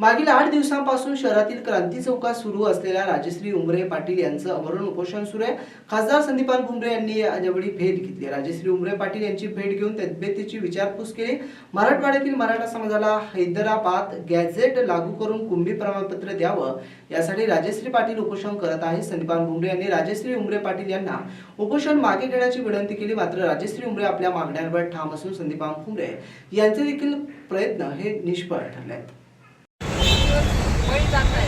मागील आठ दिवसांपासून शहरातील क्रांती चौकात सुरू असलेल्या राजश्री उमरे पाटील यांचं अमरण उपोषण सुरू आहे. खासदार संदीपान भुमरे यांनी यावेळी भेट घेतली. राजश्री उमरे पाटील यांची भेट घेऊन तब्येतीची विचारपूस केली. मराठवाड्यातील मराठा समाजाला हैदराबाद गॅझेट लागू करून कुंभी प्रमाणपत्र द्यावं यासाठी राजश्री पाटील उपोषण करत आहे संदीपान भुमरे यांनी राजश्री उमरे पाटील यांना उपोषण मागे घेण्याची विनंती केली. मात्र राजश्री उमरे आपल्या मागण्यांवर ठाम असून संदीपान भुमरे यांचे देखील प्रयत्न हे निष्फळ ठरले आहेत บริ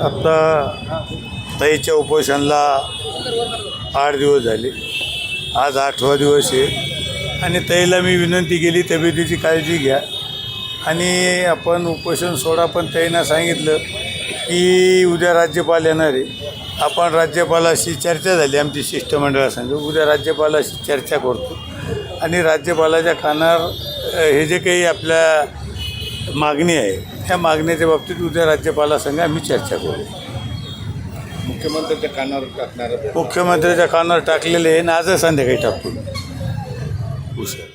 आता ताईच्या उपोषणाला आठ दिवस झाले. आज आठवा दिवस आहे. आणि ताईला मी विनंती केली तब्येतीची काळजी घ्या. आणि आपण उपोषण सोडा पण ताईंना सांगितलं. की उद्या राज्यपाल येणार आहे. आपण राज्यपालाशी चर्चा झाली आमची शिष्टमंडळासंग. उद्या राज्यपालाशी चर्चा करतो. आणि राज्यपालाच्या कानावर हे जे काही आपल्या मागणी आहे त्या मागणीच्या बाबतीत उद्या राज्यपालासंग आम्ही चर्चा करू. मुख्यमंत्र्यांच्या कानावर टाकणार. मुख्यमंत्र्याच्या कानावर टाकलेले आहे आणि आजच संध्याकाळी टाकतो. उशीर